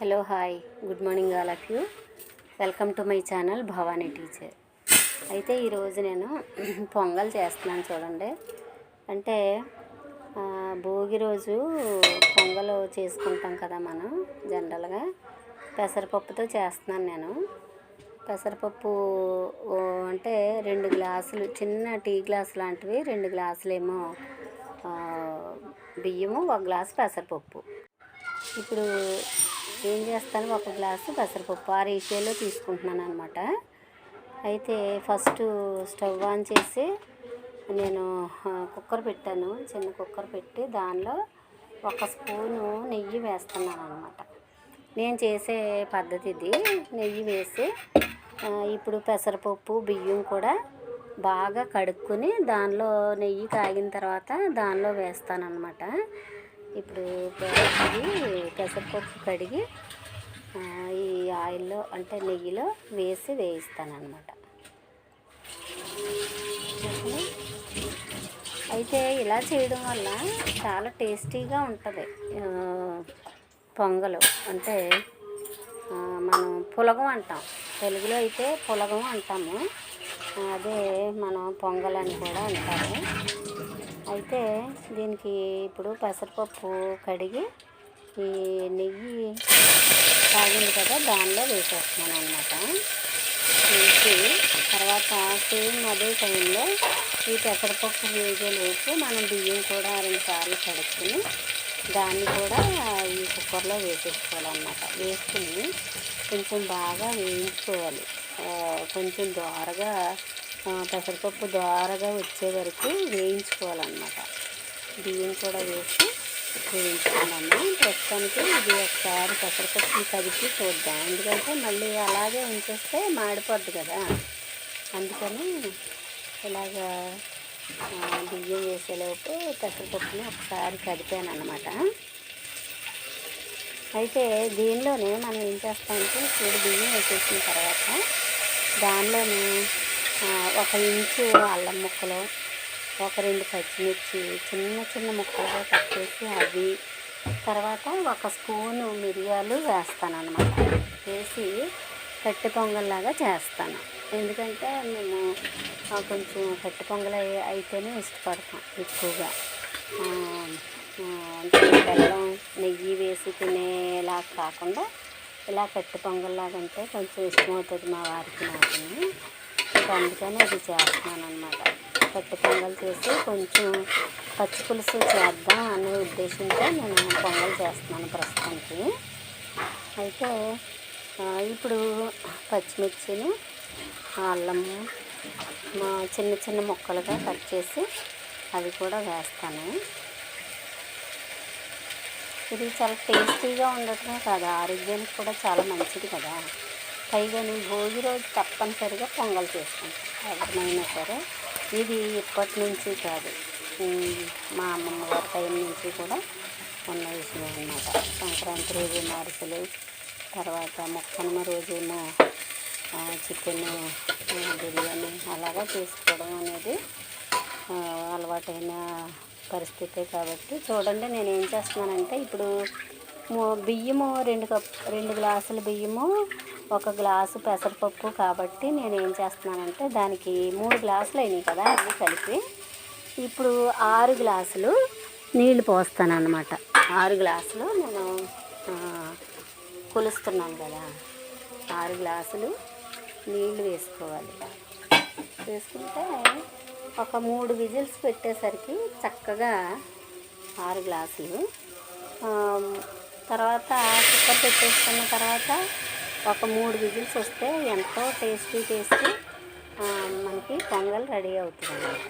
Hello hi good morning all of you. Welcome to my channel Bhavani teacher. అయితే ఈరోజు నేను పొంగల్ చేస్తున్నాను చూడండి. అంటే భోగి రోజు పొంగల్ చేసుకుంటాం కదా మనం జనరల్గా. పెసరపప్పుతో చేస్తున్నాను నేను. పెసరపప్పు ఓ, అంటే రెండు గ్లాసులు చిన్న టీ గ్లాస్ లాంటివి రెండు గ్లాసులేమో బియ్యము ఒక గ్లాసు పెసరపప్పు. ఇప్పుడు ఏం చేస్తాను? ఒక గ్లాసు పెసరపప్పు ఆ రేషియోలో తీసుకుంటున్నాను అనమాట అయితే ఫస్ట్ స్టవ్ ఆన్ చేసి నేను కుక్కర్ పెట్టాను. చిన్న కుక్కర్ పెట్టి దానిలో ఒక స్పూను నెయ్యి వేస్తున్నాను అనమాట నేను చేసే పద్ధతి ఇది. నెయ్యి వేసి ఇప్పుడు పెసరపప్పు బియ్యం కూడా బాగా కడుక్కుని దానిలో నెయ్యి కాగిన తర్వాత దానిలో వేస్తాను అనమాట ఇప్పుడు ఇది పెసరపప్పు కడిగి ఈ ఆయిల్లో అంటే నెయ్యిలో వేసి వేయిస్తాను అనమాట అయితే ఇలా చేయడం వల్ల చాలా టేస్టీగా ఉంటుంది. పొంగలు. అంటే మనం పులగం అంటాం. తెలుగులో అయితే పులగం అంటాము. అదే మనం పొంగల్ అని కూడా అంటాము అయితే దీనికి ఇప్పుడు పెసరపప్పు కడిగి ఈ నెయ్యి తాగింది కదా దానిలో వేసేస్తున్నాను అనమాట వేసి తర్వాత సేమ్ అదే టైంలో ఈ పెసరపప్పు వేగేలోపు మనం బియ్యం కూడా రెండు సార్లు కడుక్కుని దాన్ని కూడా ఈ కుక్కర్లో వేసేసుకోవాలన్నమాట. వేసుకుని కొంచెం బాగా వేయించుకోవాలి. కొంచెం దోరగా పెసరపప్పు ద్వారగా వచ్చే వరకు వేయించుకోవాలన్నమాట. బియ్యం కూడా వేసి వేయించుకున్నాము ప్రస్తుతానికి ఇది ఒకసారి పెసరపప్పుని కదిపి చూద్దాం. ఎందుకంటే మళ్ళీ అలాగే ఉంచేస్తే మాడిపోద్ది కదా. అందుకని ఇలాగా బియ్యం వేసేలోపు పెసరపప్పుని ఒకసారి కదిపాను అనమాట అయితే దీనిలోనే మనం ఏం చేస్తామంటే చూడు బియ్యం వేసేసిన తర్వాత దానిలోనే ఒక ఇంచు అల్లం ముక్కలు ఒక రెండు పచ్చిమిర్చి చిన్న చిన్న ముక్కలుగా కట్ చేసి అవి తర్వాత ఒక స్పూను మిరియాలు వేస్తానన్నమాట. వేసి కట్టి పొంగల్లాగా చేస్తాను. ఎందుకంటే మేము కొంచెం కట్టి పొంగల్ అయితేనే ఇష్టపడతాం ఎక్కువగా. బెల్లం నెయ్యి వేసి తినేలా కాకుండా ఇలా కట్టి పొంగల్లాగా అంటే కొంచెం ఇష్టమవుతుంది మా వారికి నాకు సో అందుకని అది చేస్తున్నాను అనమాట పట్టు పొంగల్ చేసి కొంచెం పచ్చి పులుసు చేద్దాం అనే ఉద్దేశంతో నేను పొంగల్ చేస్తున్నాను ప్రస్తుతానికి. అయితే ఇప్పుడు పచ్చిమిర్చిని అల్లము మా చిన్న చిన్న ముక్కలుగా కట్ చేసి అవి కూడా వేస్తాను. ఇది చాలా టేస్టీగా ఉండటమే కదా ఆరోగ్యానికి కూడా చాలా మంచిది కదా. పైగా నేను భోగి రోజు తప్పనిసరిగా పొంగల్ చేసుకుంటాం. ఎవరినైనా సరే. ఇది ఇప్పటి నుంచి కాదు. మా అమ్మమ్మ గారి టైం నుంచి కూడా ఉన్న విషయం అన్నమాట. సంక్రాంతి రోజు మారుసలు తర్వాత మొక్కనమ్మ రోజేమో చికెన్ బిర్యానీ అలాగా చేసుకోవడం అనేది అలవాటైన పరిస్థితే కాబట్టి చూడండి నేను ఏం చేస్తున్నానంటే ఇప్పుడు బియ్యము రెండు కప్ రెండు గ్లాసుల బియ్యము ఒక గ్లాసు పెసరపప్పు కాబట్టి నేను ఏం చేస్తున్నానంటే దానికి మూడు గ్లాసులు అయినాయి కదా అన్నీ కలిపి ఇప్పుడు ఆరు గ్లాసులు నీళ్ళు పోస్తాను అనమాట ఆరు గ్లాసులు నేను కొలుస్తున్నాను కదా. ఆరు గ్లాసులు నీళ్ళు వేసుకోవాలి. వేసుకుంటే ఒక మూడు విజిల్స్ పెట్టేసరికి చక్కగా ఆరు గ్లాసులు. తర్వాత కుక్కర్ పెట్టేసుకున్న తర్వాత ఒక మూడు విజిల్స్ వస్తే ఎంతో టేస్టీ టేస్టీ మనకి పొంగల్ రెడీ అవుతుంది. అన్నమాట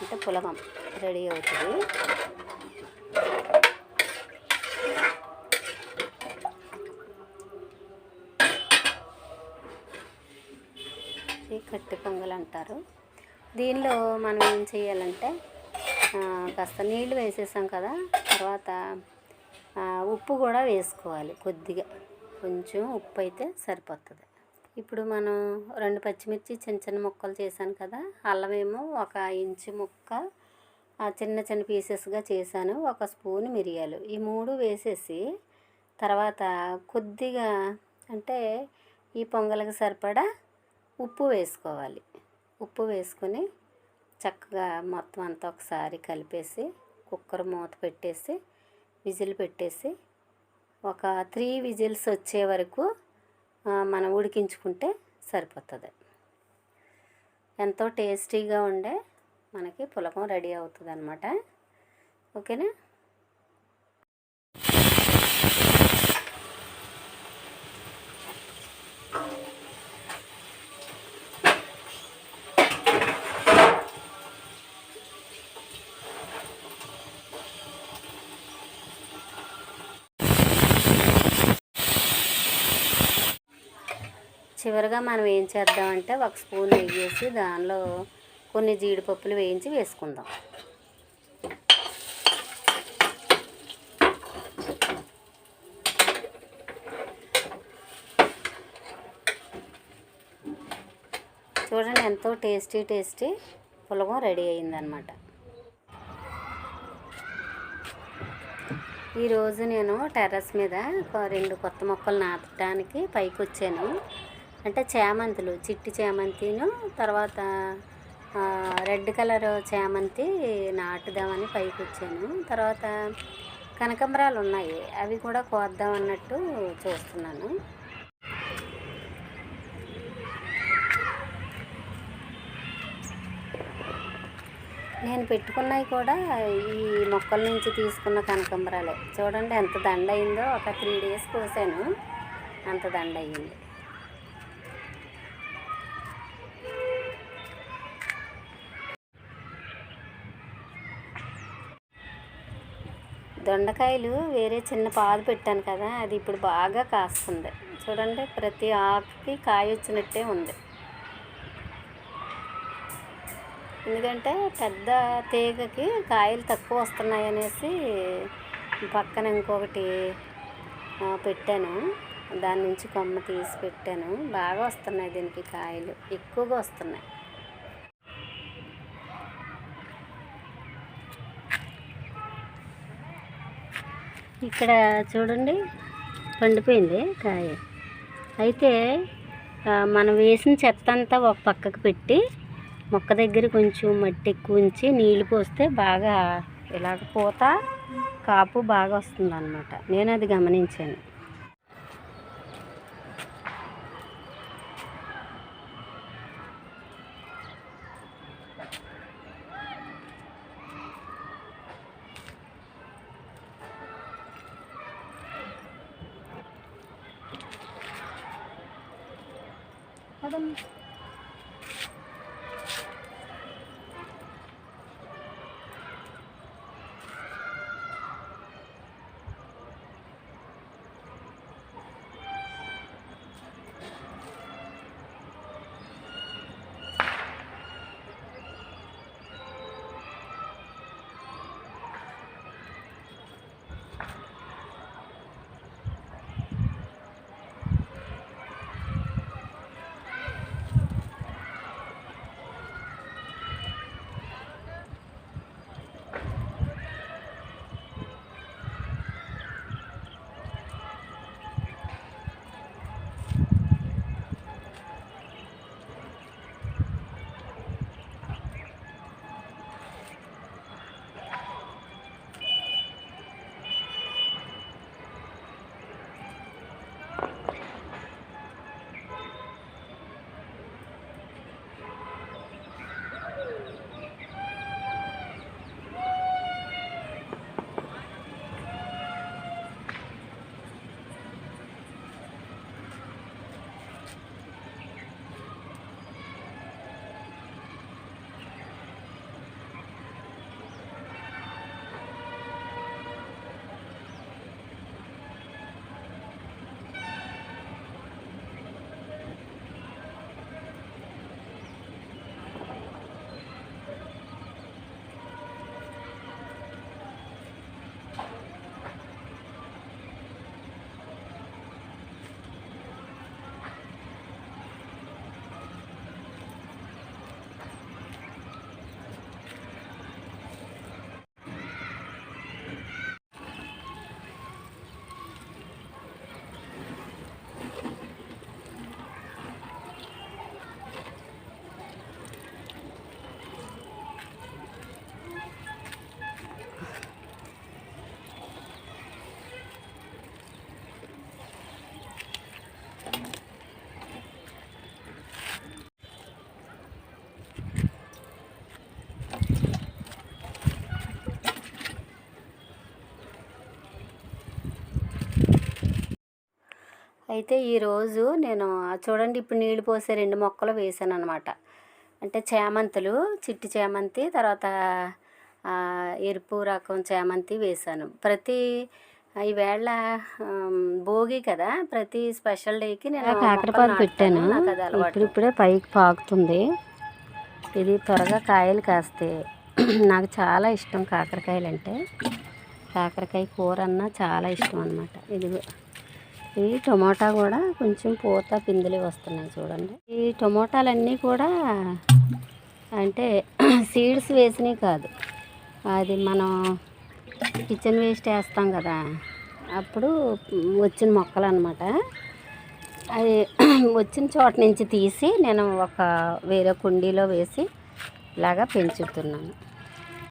అంటే పులగం రెడీ అవుతుంది. ఇది కట్టె పొంగల్ అంటారు. దీనిలో మనం ఏం చేయాలంటే కాస్త నీళ్ళు వేసేసాం కదా తర్వాత ఉప్పు కూడా వేసుకోవాలి కొద్దిగా. కొంచెం ఉప్పు అయితే సరిపోతుంది. ఇప్పుడు మనం రెండు పచ్చిమిర్చి చిన్న చిన్న ముక్కలు చేశాను కదా అల్లమేమో ఒక ఇంచు ముక్క చిన్న చిన్న పీసెస్గా చేశాను ఒక స్పూన్ మిరియాలు. ఈ మూడు వేసేసి తర్వాత కొద్దిగా అంటే ఈ పొంగల్కి సరిపడా ఉప్పు వేసుకోవాలి. ఉప్పు వేసుకొని చక్కగా మొత్తం అంతా ఒకసారి కలిపేసి కుక్కర్ మూత పెట్టేసి విజిల్ పెట్టేసి ఒక త్రీ విజిల్స్ వచ్చే వరకు మనం ఉడికించుకుంటే సరిపోతుంది. ఎంతో టేస్టీగా ఉండే మనకి పులకం రెడీ అవుతుంది అనమాట ఓకేనా? చివరిగా మనం ఏం చేద్దామంటే ఒక స్పూన్ నెయ్యి వేసి దానిలో కొన్ని జీడిపప్పులు వేయించి వేసుకుందాం. చూడండి ఎంతో టేస్టీ టేస్టీ పులగం రెడీ అయిందనమాట ఈరోజు నేను టెర్రస్ మీద ఒక రెండు కొత్త మొక్కలు నాటడానికి పైకి వచ్చాను అంటే చేమంతులు చిట్టి చేమంతిను తర్వాత రెడ్ కలర్ చేమంతి నాటుదామని పైకి వచ్చాను తర్వాత కనకంబరాలు ఉన్నాయి. అవి కూడా కోద్దాం అన్నట్టు చూస్తున్నాను. నేను పెట్టుకున్నవి కూడా ఈ మొక్కల నుంచి తీసుకున్న కనకంబరాలే. చూడండి ఎంత దండ అయిందో ఒక త్రీ డేస్ కోసాను. అంత దండ అయ్యింది దొండకాయలు వేరే చిన్న పాదు పెట్టాను కదా అది ఇప్పుడు బాగా కాస్తుంది. చూడండి ప్రతి ఆకుకి కాయ వచ్చినట్టే ఉంది. ఎందుకంటే పెద్ద తీగకి కాయలు తక్కువ వస్తున్నాయి అనేసి పక్కన ఇంకొకటి పెట్టాను. దాని నుంచి కొమ్మ తీసి పెట్టాను. బాగా వస్తున్నాయి దీనికి కాయలు. ఎక్కువగా వస్తున్నాయి. ఇక్కడ చూడండి పండిపోయింది కాయ. అయితే మనం వేసిన చెత్త అంతా ఒక పక్కకు పెట్టి మొక్క దగ్గర కొంచెం మట్టి ఎక్కువ ఉంచి నీళ్ళు పోస్తే బాగా ఇలాగ పూత కాపు బాగా వస్తుంది నేను అది గమనించాను. Adam అయితే ఈరోజు నేను చూడండి ఇప్పుడు నీళ్ళు పోసే రెండు మొక్కలు వేసాను అనమాట అంటే చేమంతులు చిట్టి చేమంతి తర్వాత ఎరుపు రకం చేమంతి వేశాను ప్రతి ఈవేళ భోగి కదా ప్రతి స్పెషల్ డేకి నేను కాకరపాదు మొక్కలు పెట్టాను. ఇప్పుడు ఇప్పుడే పైకి పాకుతుంది. ఇది త్వరగా కాయలు కాస్తే నాకు చాలా ఇష్టం కాకరకాయలు అంటే కాకరకాయ కూర అన్నా చాలా ఇష్టం అనమాట ఇది ఈ టమోటా కూడా కొంచెం పూత పిందులు వస్తున్నాయి చూడండి. ఈ టమోటాలన్నీ కూడా అంటే సీడ్స్ వేసినవి కాదు. అది మనం కిచెన్ వేస్ట్ వేస్తాం కదా అప్పుడు వచ్చిన మొక్కలు అనమాట అది వచ్చిన చోట నుంచి తీసి నేను ఒక వేరే కుండీలో వేసి ఇలాగా పెంచుతున్నాను.